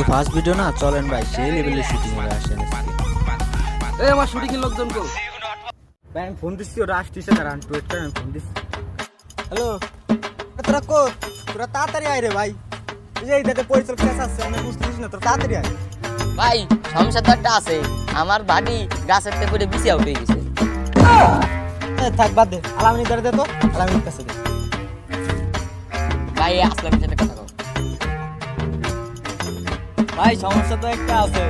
আজকে first video না? চলেন ভাই সেই লেভেলের শুটিং এ আসেন এই আমার শুটিং এর লোকজন কো ভাই আমি ফোন দিচ্ছি ওরা আসতেছে দাঁড়ান টু একটা আমি ফোন দিচ্ছি। হ্যালো তোরা কো তোরা তাড়াতাড়ি আয় রে ভাই। এই যে এইটাতে পরিচালক কাছে আসছে আমি বুঝতেছিস না তোরা তাড়াতাড়ি আয়। ভাই সমস্যা তো একটা আছে। আমার বাড়ি গাছের থেকে পড়ে বিছিয়া উঠে গেছে। এ, থাক বাদ দে। আলামিনী ধরে দে তো। আলামিনীর কাছে দে। ভাই আসলামের সাথে কথা ভাই সমস্যা তো একটা আছে।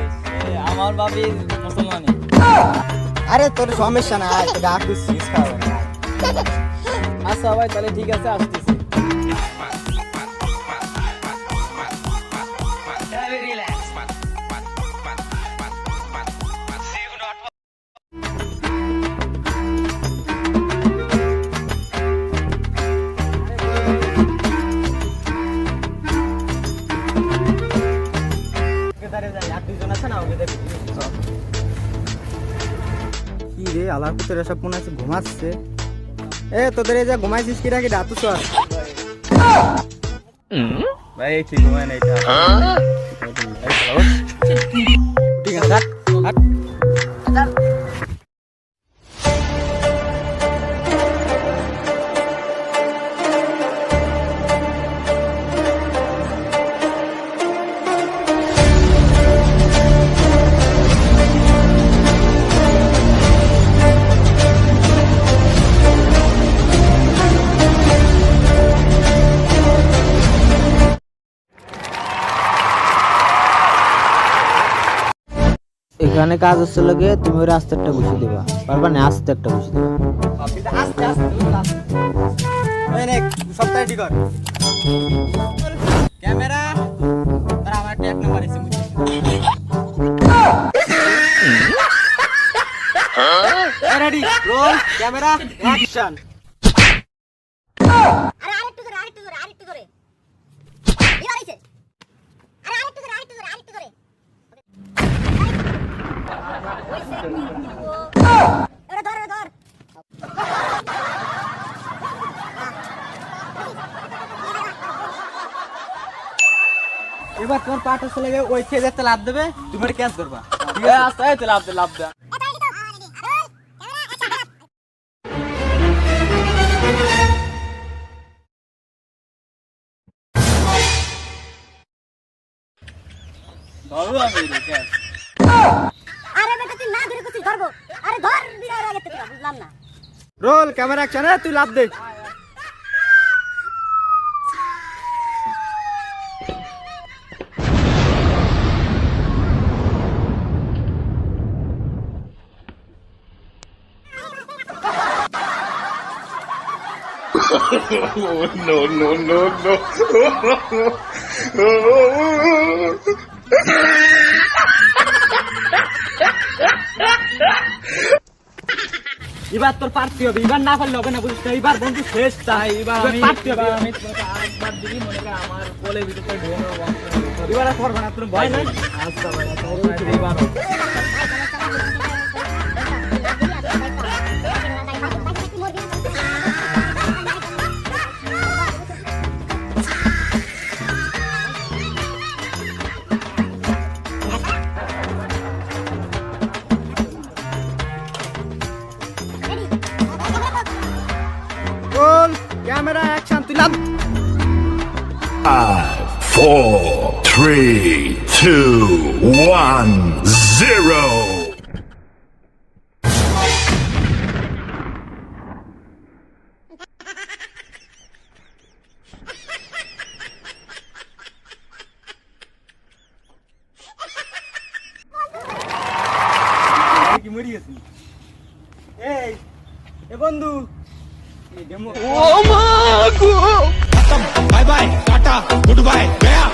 আমার বাবি মুসলমান। আরে তোর সমস্যা না আয় তোকে আচ্ছা ভাই তাহলে ঠিক আছে আসতেছি। কি রে আলার পুত্র সব মনে আছে ঘুমাচ্ছে। এ তোদের এই যে ঘুমাইছিস কি রাখি ডাতু সর ভাই ঠিক ঘুমায় না এখানে কাজ হচ্ছে লাগে তুমি ওই রাস্তাটা বসে দেবা পারবা না আস্তে একটা বসে দেবা আস্তে আস্তে সপ্তাহে ঠিক কর ক্যামেরা তারা আমার একটা এক নাম্বার এসে রেডি রোল ক্যামেরা অ্যাকশন এবার ধর এবার ধর এবার তোমার পাটা চলে গেলে ওই খেয়ে যাতে লাভ দেবে তুমি এটা ক্যাচ করবা ঠিক আছে আস্তে আস্তে লাভ দে লাভ দে ধরো আমি রে আগে থেকে বুঝলাম না রোল ক্যামেরা অ্যাকশন এ তুই লাভ দে no, no, no, no. এবার তোর পারতে হবে এবার না পারলে হবে না বুঝিস না এবার বন্ধু শেষ তাই এবার আমি পারতে হবে। আমি আরেকবার দিবি মনে কর আমার কোলে ভিতরে ঢোকানো এবার আর করবে না তোর ভয় নাই? আচ্ছা ভাই আচ্ছা এবার ক্যামেরা অ্যাকশন তুই লাভ Five, four, three, two, one, zero. কি মরি গেছি এই বন্ধু এই demo Bye bye, Tata, goodbye, gaya.